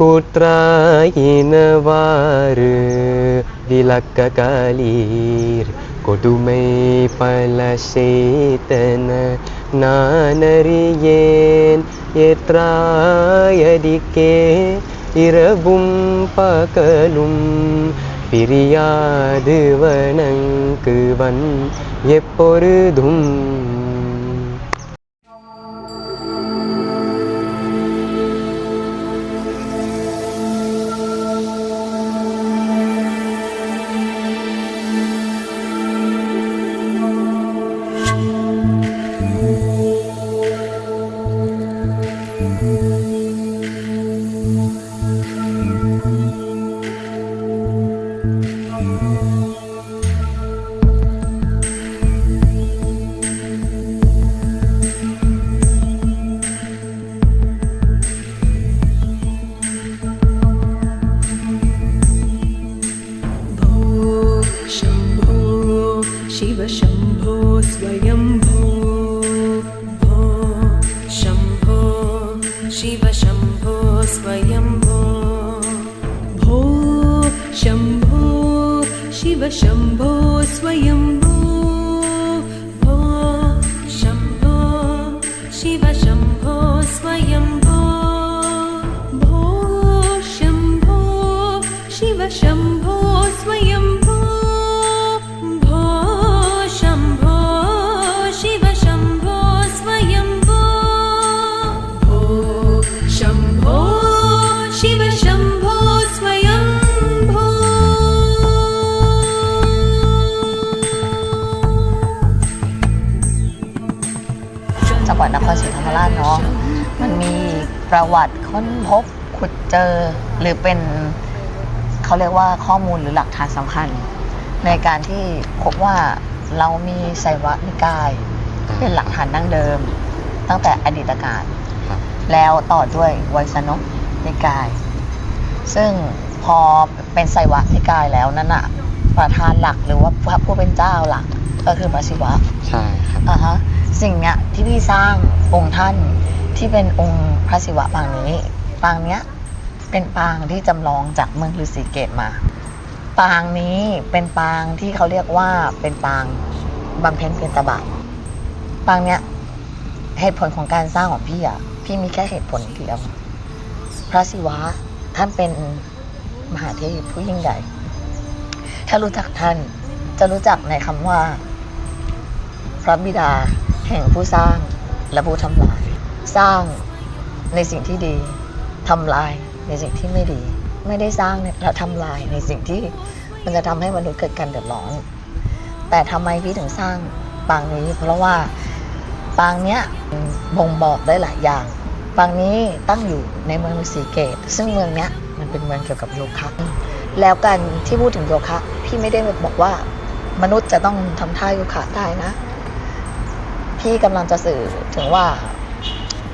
கூற்றாயினவாறு விளக்க களீர் கொடுமை பல சேத்தன நானறியேன். ஏற்றாயதிக்கே இரவும் பகலும் பிரியாது வணங்குவன். எப்பொழுதும் शिव शम्भो स्वयम्भो ประวัติค้นพบขุดเจอ หรือเป็นเขาเรียกว่าข้อมูลหรือหลักฐานสำคัญ ในการที่พบว่าเรามีไสยวะนิกายที่เป็นหลักฐานดั้งเดิม ตั้งแต่อดีตการครับแล้วต่อด้วยไวยสนกนิกาย ซึ่งพอเป็นไสยวะนิกายแล้วนั่นอะประธานหลักหรือว่าพระผู้เป็นเจ้าหลักก็คือพระศิวะ ใช่ครับอ่าฮะสิ่งเนี้ยที่พี่สร้างองค์ท่าน ที่เป็นองค์พระศิวะปางนี้ ปางเนี้ยเป็นปางที่จำลองจากเมืองฤาษีเกตมา ปางนี้เป็นปางที่เขาเรียกว่าเป็นปางบำเพ็ญเพียรตบะปางเนี้ยเหตุผลของการสร้างของพี่อะพี่มีแค่เหตุผลเดียวพระศิวะท่านเป็นมหาเทพผู้ยิ่งใหญ่ ถ้ารู้จักท่านจะรู้จักในคำว่า พระบิดาแห่งผู้สร้างและผู้ทำลาย สร้างในสิ่งที่ดีทำลายในสิ่งที่ไม่ดี ไม่ได้สร้างเนี่ยแล้วทำลายในสิ่งที่มันจะทำให้มนุษย์เกิดการเดือดร้อน แต่ทำไมพี่ถึงสร้างปางนี้ เพราะว่าปางเนี้ยบ่งบอกได้หลายอย่างปางนี้ตั้งอยู่ในเมืองฤาษีเกต ซึ่งเมืองเนี้ยมันเป็นเมืองเกี่ยวกับโยคะแล้วการที่พูดถึงโยคะพี่ไม่ได้บอกว่ามนุษย์จะต้องทำท่าโยคะได้นะ พี่กำลังจะสื่อถึงว่า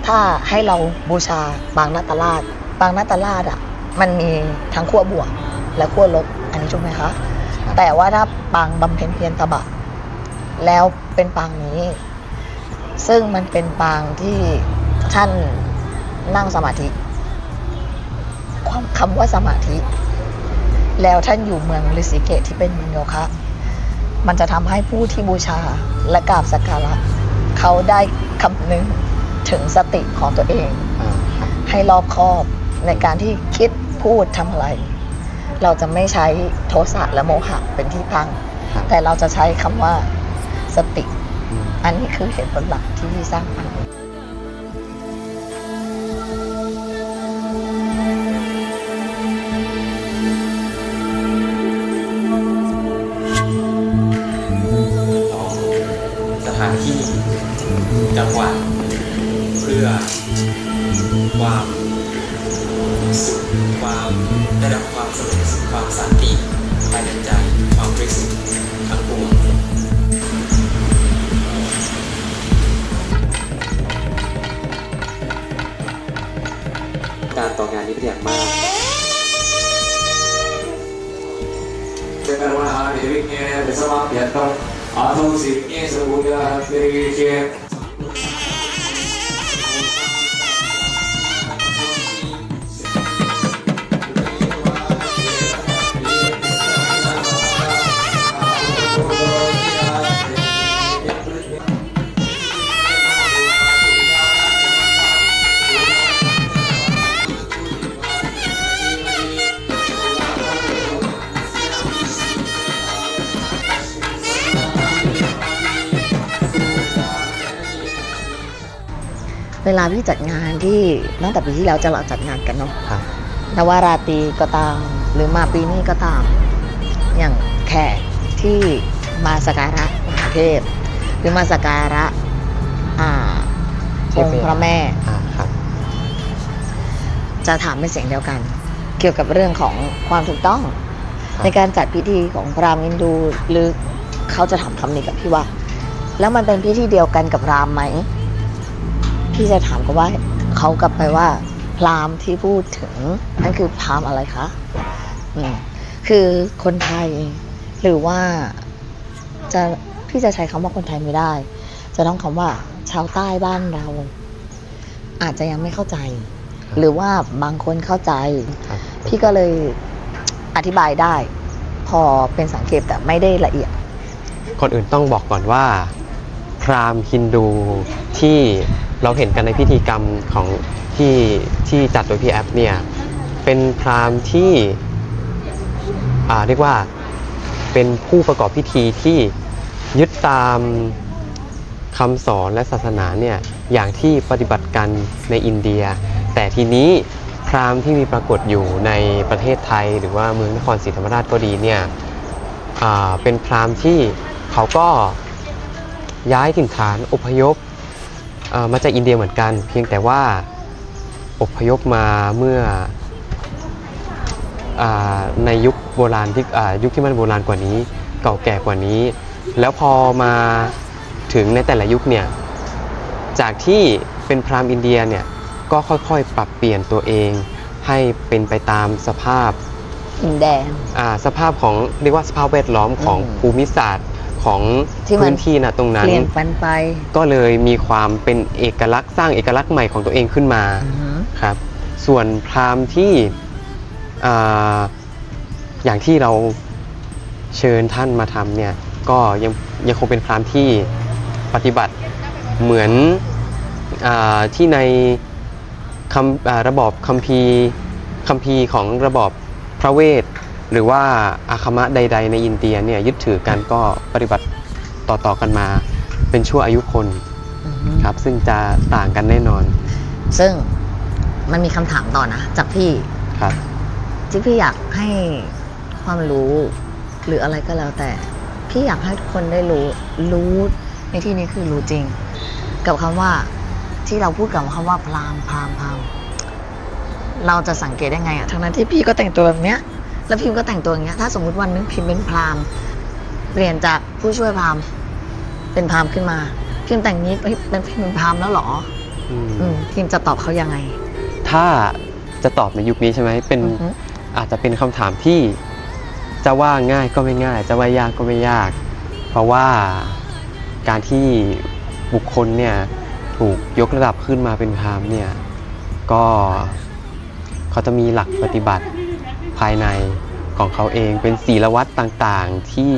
ถ้าให้เราบูชาปางนาตราชปางนาตราชอะมันมีทั้งขั้วบวกและขั้วลบ อันนี้ถูกไหมคะ แต่ว่าถ้าปางบำเพ็ญเพียรตบะ แล้วเป็นปางนี้ ซึ่งมันเป็นปางที่ท่านนั่งสมาธิความคำว่าสมาธิ แล้วท่านอยู่เมืองฤาษีเกตที่เป็นเมืองโยคะ มันจะทำให้ผู้ที่บูชาและกราบสักการะเขาได้คำนึง ถึงสติของตัวเองอ่าครับให้รอบคอบในการที่คิดพูดทำอะไร เราจะไม่ใช้โทสะและโมหะเป็นที่ตั้งครับแต่เราจะใช้คำว่าสติอืมอันนี้คือเหตุผลหลักที่สร้างมัน การต่องานนี้เป็นอย่างมาก Sekarang dirinya bersama piantong atau siknya sebuah diri เวลาพี่จัดงานที่ตั้งแต่ปีที่แล้วจะเราจัดงานกันเนาะครับ นวาราตรีก็ตาม หรือมาปีนี้ก็ตาม อย่างแขกที่มาสักการะมหาเทพ หรือมาสักการะอ่าเทอพงค์พระแม่ อ่าครับ จะถามเป็นเสียงเดียวกัน เกี่ยวกับเรื่องของความถูกต้อง ครับ ในการจัดพิธีของพราหมณ์ฮินดูหรือเขาจะถามคำนี้กับพี่ว่า แล้วมันเป็นพิธีเดียวกันกับพราหมณ์ไหม พี่จะถามกับว่าเขากลับไปว่า พราหมณ์ที่พูดถึงนั่นคือพราหมณ์อะไรคะอืมคือคนไทยหรือว่าจะพี่จะใช้คำว่าคนไทยไม่ได้ จะต้องคำว่าชาวใต้บ้านเรา อาจจะยังไม่เข้าใจ หรือว่าบางคนเข้าใจครับพี่ก็เลยอธิบายได้ พอเป็นสังเกตแต่ไม่ได้ละเอียดก่อนอื่นต้องบอกก่อนว่า พราหมณ์ฮินดูที่ เราเห็นกันในพิธีกรรมของที่ที่จัดโดยพี่แอฟเนี่ยเป็นพราหมณ์ที่อ่าเรียกว่าเป็นผู้ประกอบพิธีที่ยึดตามคำสอนและศาสนาเนี่ยอย่างที่ปฏิบัติกันในอินเดีย แต่ทีนี้พราหมณ์ที่มีปรากฏอยู่ในประเทศไทย หรือว่าเมืองนครศรีธรรมราชก็ดีเนี่ยอ่าเป็นพราหมณ์ที่เขาก็ย้ายถิ่นฐานอพยพ มาจากอินเดียเหมือนกัน เพียงแต่ว่าอพยพมาเมื่ออาในยุคโบราณที่อ่ายุคที่มันโบราณกว่านี้เก่าแก่กว่านี้ แล้วพอมาถึงในแต่ละยุคเนี่ยจากที่เป็นพราหมณ์อินเดียเนี่ยก็ค่อยๆ ปรับเปลี่ยนตัวเอง ให้เป็นไปตามสภาพอินแดงอ่าสภาพของเรียกว่าสภาพแวดล้อมของอืมภูมิศาสตร์ ของที่มันพื้นที่นะตรงนั้น เปลี่ยนปันไป ก็เลยมีความเป็นเอกลักษณ์สร้างเอกลักษณ์ใหม่ของตัวเองขึ้นมาอือหือครับ ส่วนพราหมณ์ที่อ่าอย่างที่เราเชิญท่านมาทำเนี่ยก็ยังยังคงเป็นพราหมณ์ที่ปฏิบัติเหมือนอาที่ในคำอ่าระบอบคัมภีร์คัมภีร์ของระบอบพระเวท หรือว่าอาคมะใด ๆ ในอินเดียเนี่ยยึดถือกันก็ปฏิบัติต่อๆกันมาเป็นชั่วอายุคนอือหือครับ ซึ่งจะต่างกันแน่นอน ซึ่งมันมีคำถามต่อนะ จากพี่ครับที่พี่อยากให้ความรู้หรืออะไรก็แล้วแต่ พี่อยากให้ทุกคนได้รู้รู้ในที่นี้คือรู้จริง กับคำว่าที่เราพูดกับคำว่าพรามพรามพรามเราจะสังเกตได้ไงอะทั้งนั้นที่พี่ก็แต่งตัวแบบเนี้ย แล้วพิมก็แต่งตัวอย่างเงี้ย ถ้าสมมุติวันนึงพิมเป็นพรามเปลี่ยนจากผู้ช่วยพรามเป็นพรามขึ้นมา พิมแต่งนี้เฮ้ยเป็นพิมเป็นพรามแล้วเหรออืมอืมพิมจะตอบเขายังไง ถ้าจะตอบในยุคนี้ใช่ไหมเป็นอือฮึ อาจจะเป็นคำถามที่จะว่าง่ายก็ไม่ง่าย จะว่ายากก็ไม่ยาก เพราะว่าการที่บุคคลเนี่ยถูกยกระดับขึ้นมาเป็นพราหมณ์เนี่ยก็เขาจะมีหลักปฏิบัติ ภายในของเขาเองเป็นศีลวัตรต่างๆที่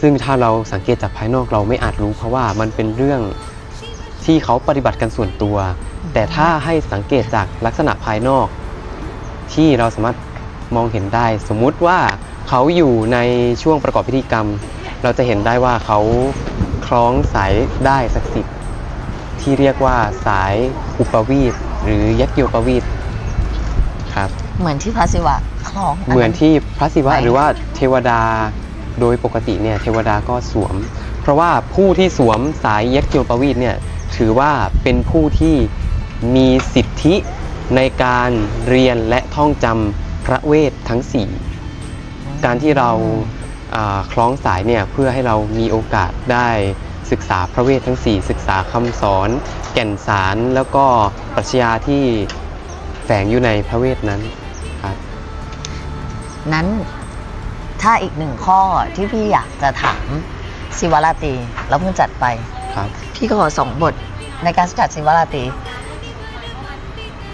ซึ่งถ้าเราสังเกตจากภายนอกเราไม่อาจรู้เพราะว่ามันเป็นเรื่องที่เขาปฏิบัติกันส่วนตัว แต่ถ้าให้สังเกตจากลักษณะภายนอก ที่เราสามารถมองเห็นได้ สมมุติว่าเขาอยู่ในช่วงประกอบพิธีกรรม เราจะเห็นได้ว่าเขาคล้องสายได้ศักดิ์สิทธิ์ที่เรียกว่าสายอุปวีตหรือยักษ์โยปวีตครับ เหมือนที่พระศิวะคลองเหมือนที่พระศิวะไหนหรือว่าเทวดาโดยปกติเนี่ยเทวดาก็สวม เพราะว่าผู้ที่สวมสายยักษ์โยปวีตเนี่ยถือว่าเป็นผู้ที่มีสิทธิในการเรียนและท่องจำพระเวททั้ง4การที่เราอ่าคล้องสายเนี่ยเพื่อให้เรามีโอกาสได้ศึกษาพระเวททั้ง 4 ศึกษาคำสอนแก่นสารแล้วก็ปรัชญาที่แฝงอยู่ในพระเวทนั้นครับ นั้น ถ้าอีกหนึ่งข้อที่พี่อยากจะถามศิวราตรีเราเพิ่งจัดไปครับ พี่ก็ขอสองบทในการจัดศิวราตรี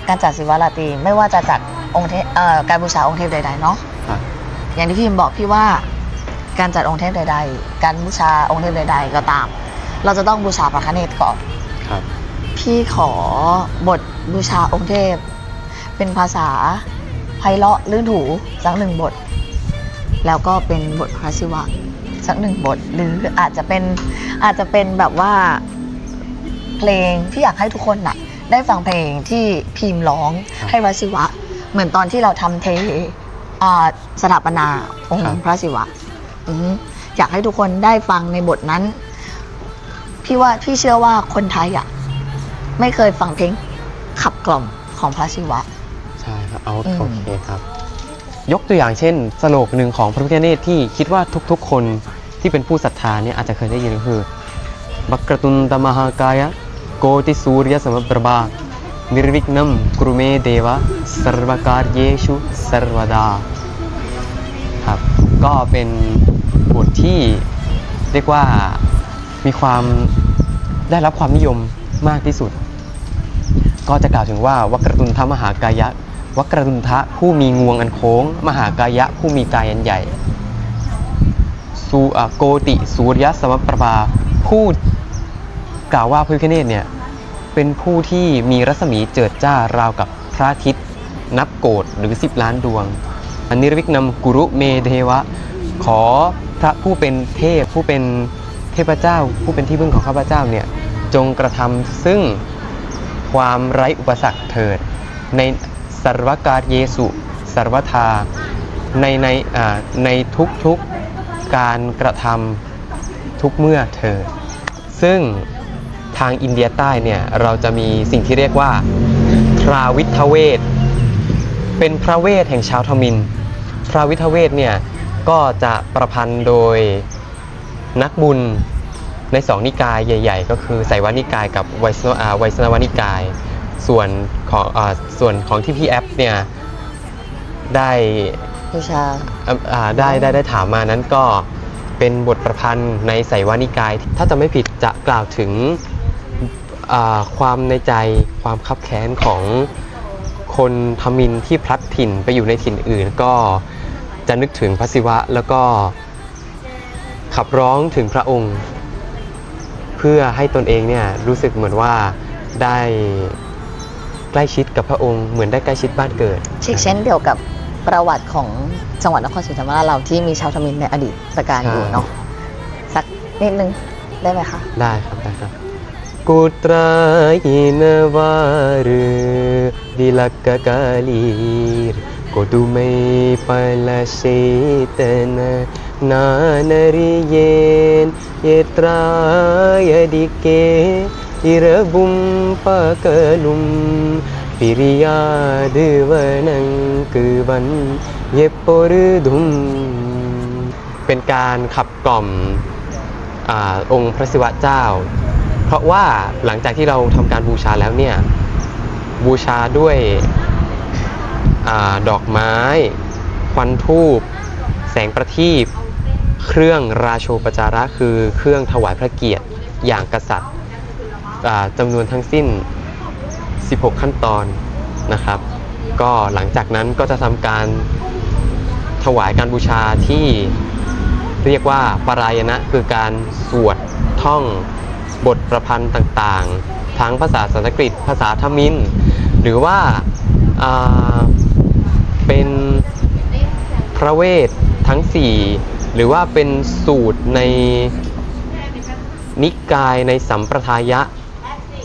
การจัดศิวราตรีไม่ว่าจะจัดองค์เทพเอ่อการบูชาองค์เทพใดๆเนาะครับอย่างที่พี่พิมบอกพี่ว่าการจัดองค์เทพใด ๆ การบูชาองค์เทพใด ๆ ก็ตาม เราจะต้องบูชาพระคเนศก่อนครับพี่ขอบทบูชาองค์เทพ เป็นภาษา ไพเราะลื่นหูสักหนึ่งบท แล้วก็เป็นบทพระศิวะสักหนึ่งบท หรืออาจจะเป็นอาจจะเป็นแบบว่าเพลงที่อยากให้ทุกคนน่ะได้ฟังเพลงที่พิมพ์ร้องครับให้พระศิวะ เหมือนตอนที่เราทำเทอ่าสถาปนาองครับค์พระศิวะอืมอยากให้ทุกคนได้ฟังในบทนั้น พี่ว่าพี่เชื่อว่าคนไทยอะ ไม่เคยฟังเพลงขับกล่อมของพระศิวะใช่ ครับเอาอืม โอเคครับ ยกตัวอย่างเช่นสโลกหนึ่งของพระพิฆเนศที่คิดว่าทุกๆ คนที่เป็นผู้ศรัทธาเนี่ยอาจจะเคยได้ยินก็คือบักกรตุนตมหากายะโกติสูรยสมประบานิรวิกนัมกรุเมเดวะสรวการเยชุสรวดาครับก็เป็นบทที่เรียกว่ามีความได้รับความนิยมมากที่สุด ก็จะกล่าวถึงว่าวักรตุนทมหากายะ วักรตุนทะผู้มีงวงอันโค้ง มหากายะผู้มีกายอันใหญ่สูอะโกติสูรยสมประภาผู้กล่าวว่าพระพิฆเนศเนี่ยเป็นผู้ที่มีรัศมีเจิดจ้าราวกับพระอาทิตย์ นับโกดหรือ10ล้านดวงอนนิรวิกนำกุรุเมเทวะ ขอพระผู้เป็นเทพผู้เป็นเทพเจ้า ผู้เป็นที่พึ่งของข้าพเจ้าเนี่ยจงกระทำซึ่งความไร้อุปสรรคเถิดใน สรรวการเยสุสรรวทาในในอ่าในทุกทุกๆการกระทำทุกเมื่อเถิดซึ่งทางอินเดียใต้เนี่ยเราจะมีสิ่งที่เรียกว่าทราวิทเวทเป็นพระเวทแห่งชาวทมินพระวิทเวทเนี่ยก็จะประพันธ์โดยนักบุญในสองนิกายใหญ่ ๆ ก็คือไสวานิกายกับไวสนาวยสนวนิกาย ส่วนของอาส่วนของที่พี่แอปเนี่ยได้บูชาอ่าอ่าได้ได้ได้ถามมานั้นก็เป็นบทประพันธ์ในไสยวานิกาย ถ้าจะไม่ผิดจะกล่าวถึงอ่าความในใจความคับแค้นของคนทมินที่พลัดถิ่นไปอยู่ในถิ่นอื่น ก็จะนึกถึงพระศิวะแล้วก็ขับร้องถึงพระองค์ เพื่อให้ตนเองเนี่ยรู้สึกเหมือนว่าได้ ใกล้ชิดกับพระองค์เหมือนได้ใกล้ชิดบ้านเกิด เช่นเช่นเดียวกับประวัติของจังหวัดนครศรีธรรมราชเราที่มีชาวทมิฬในอดีตการใช่อยู่เนาะสักนิดนึงได้ไหมคะ ได้ครับได้ครับกุตรายินวารดิลักกะกาลีรโกดุเมปะละเชตนะนานริเยนเยตรายดิเก อิระบุมปะกะลุมปิริยาดวนังกือวันเยปอรุดุมเป็นการขับกล่อมอองค์พระศิวะเจ้า เพราะว่าหลังจากที่เราทำการบูชาแล้วเนี่ยบูชาด้วยอดอกไม้ ควันทูบแสงประทีปเครื่องราโชปจาระคือเครื่องถวายพระเกียรติอย่างกษัตริย์ จำนวนทั้งสิ้น 16 ขั้นตอนนะครับ ก็หลังจากนั้นก็จะทำการถวายการบูชาที่เรียกว่าปรายณะคือการสวดท่องบทประพันธ์ต่างๆ ทั้งภาษาสันสกฤต ภาษาทมินหรือว่าาเป็นพระเวททั้ง 4 หรือว่าเป็นสูตรในนิกายในสัมปทายะ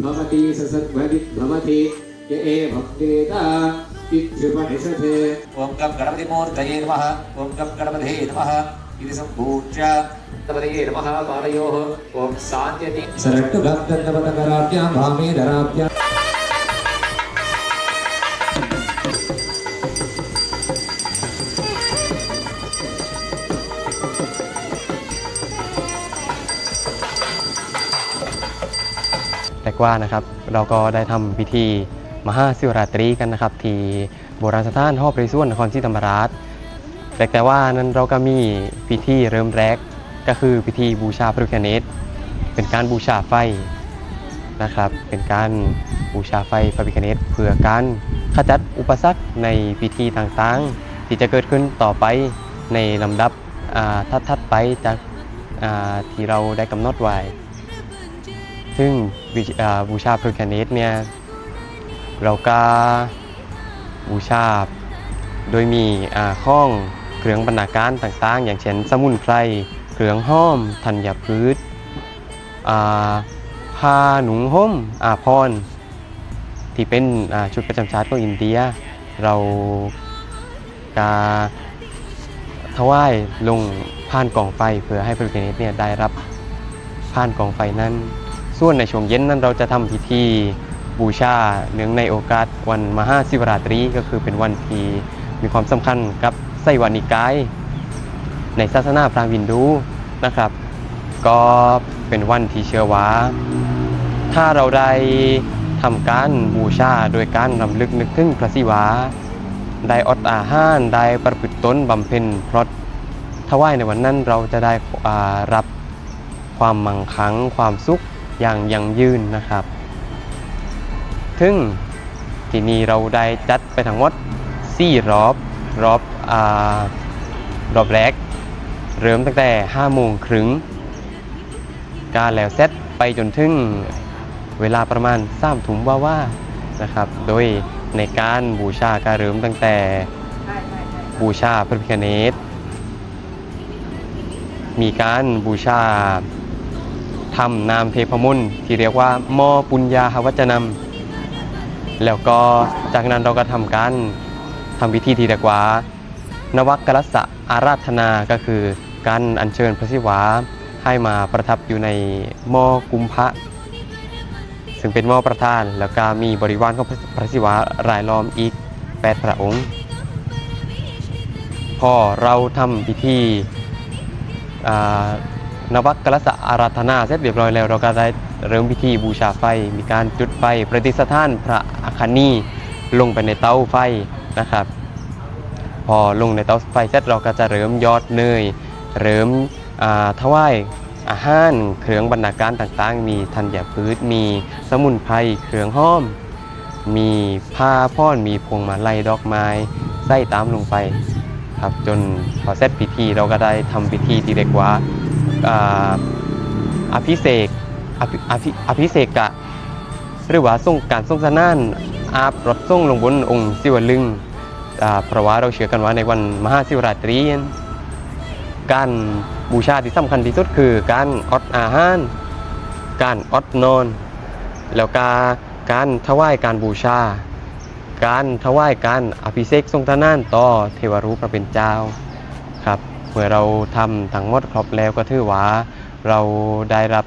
भवति स सद्भविद्भवति य एवं इत्युपनिषत्। ॐ गं गणपतिमूर्तये नमः। ॐ गं गणपते नमः। इति सम्पूज्य गणपतये नमः पादयोः ॐ सान्त्यति सरट्टु เกว่านะครับ เราก็ได้ทำพิธีมหาศิวราตรีกันนะครับ ที่โบราณสถานหอปริส่วนนครศรีธรรมราชแต่แต่ว่านั้นเราก็มีพิธีเริ่มแรกก็คือพิธีบูชาพระพิฆเนศเป็นการบูชาไฟนะครับ เป็นการบูชาไฟพระพิฆเนศเพื่อการขจัดอุปสรรคในพิธีต่างๆ ที่จะเกิดขึ้นต่อไปในลำดับอ่าถัดๆไปจากที่เราได้กำหนดไว้ ซึ่งบูชาพระพิฆเนศเนี่ยเราก็บูชาโดยมีข้องเครื่องบรรณาการต่างๆ อย่างเช่นสมุนไพรเครื่องห้อมธัญพืชผ้าหนุงห่มอาพรที่เป็นชุดประจำชาติของอินเดีย เรากาถวายลงผ่านกองไฟเพื่อให้พระพิฆเนศเนี่ยได้รับผ่านกองไฟนั้น ส่วนในช่วงเย็นนั้นเราจะทำพิธีบูชาเนื่องในโอกาสวันมหาศิวราตรีก็คือเป็นวันที่มีความสำคัญกับไส้วานิกาย ในศาสนาพราหมณ์ฮินดูนะครับ ก็เป็นวันที่เชื่อว่าถ้าเราได้ทำการบูชาโดยการรำลึกนึกถึงพระศิวาได้อดอาหารได้ประพฤติตนบำเพ็ญพรตถวายในวันนั้นเราจะได้รับความมั่งคั่งความสุข อย่างยั่งยืนนะครับ ถึงที่นี้เราได้จัดไปทั้งหมด4รอบรอบอารอบแรก เริ่มตั้งแต่5โมงครึ่งการแล้วเซตไปจนถึงเวลาประมาณ3ถุงว่าว่านะครับ โดยในการบูชาการเริ่มตั้งแต่บูชาพระพิฆเนศมีการบูชา ทำนามเทพมนที่เรียกว่ามอปุญญาหวัจนำแล้วก็จากนั้นเราก็ทำการทำพิธีที่เรียกว่านวักกลสะอาราธนาก็คือการอัญเชิญพระศิวาให้มาประทับอยู่ในหม้อกุมพระซึ่งเป็นหม้อประธาน แล้วก็มีบริวารของพระศิวารายล้อมอีก 8 พระองค์ พอเราทำพิธีอ่า นวักกลสะอาราธนาเสร็จเรียบร้อยแล้วเราก็ได้เริ่มพิธีบูชาไฟ มีการจุดไฟประดิษฐานพระอาคานีลงไปในเตาไฟนะครับ พอลงในเตาไฟเสร็จเราก็จะเริ่มยอดเนยเริ่มถวายอาหารเครื่องบรรณาการต่างๆ มีธัญพืชมีสมุนไพรเครื่องห้อม มีผ้าพ่อนมีพวงมาลัยดอกไม้ใส่ตามลงไปครับจนพอเสร็จพิธีเราก็ได้ทำพิธีที่เรียกว่า อภิเษกอภิอภิเษกะหรือว่าส่งการส่งสนานอาบรถส่งลงบนองค์ศิวลึงเพราะว่าเราเชื่อกันว่าในวันมหาศิวราตรี การบูชาที่สำคัญที่สุดคือการอดอาหาร การอดนอน แล้วก็การถวายการบูชา การถวายการอภิเษกทรงทนานต่อเทวรูปพระเป็นเจ้าครับ มื่อเราทำทั้งหมดครบแล้วก็ถือว่า เราได้รับ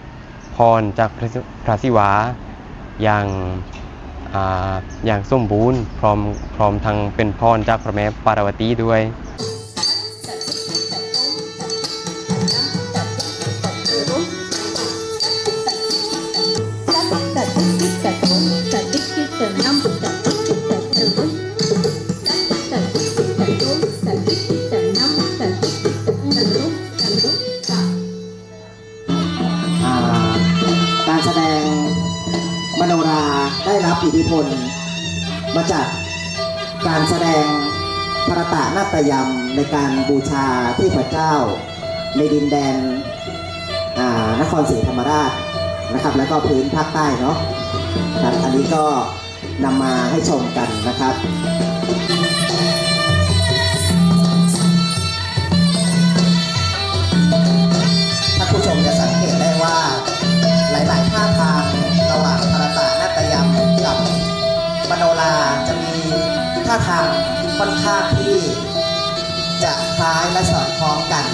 พรจากพระศิวะศิวาอย่างอ่าอย่างสมบูรณ์พร้อมพร้อมทั้งเป็นพรจากพระแม่ปารวตีด้วย ได้รับอิทธิพล มาจากการแสดงพระตะนาฏยมในการบูชาเทพเจ้า ในดินแดนอ่านครศรีธรรมราชนะครับ แล้วก็พื้นภาคใต้เนาะครับอันนี้ก็นำมาให้ชมกันนะครับท่านผู้ชมจะสังเกตได้ว่าหลาย ๆ ท่าทาง โนราจะมีท่าทางค่อนข้างที่จะคล้ายและสอดคล้องกัน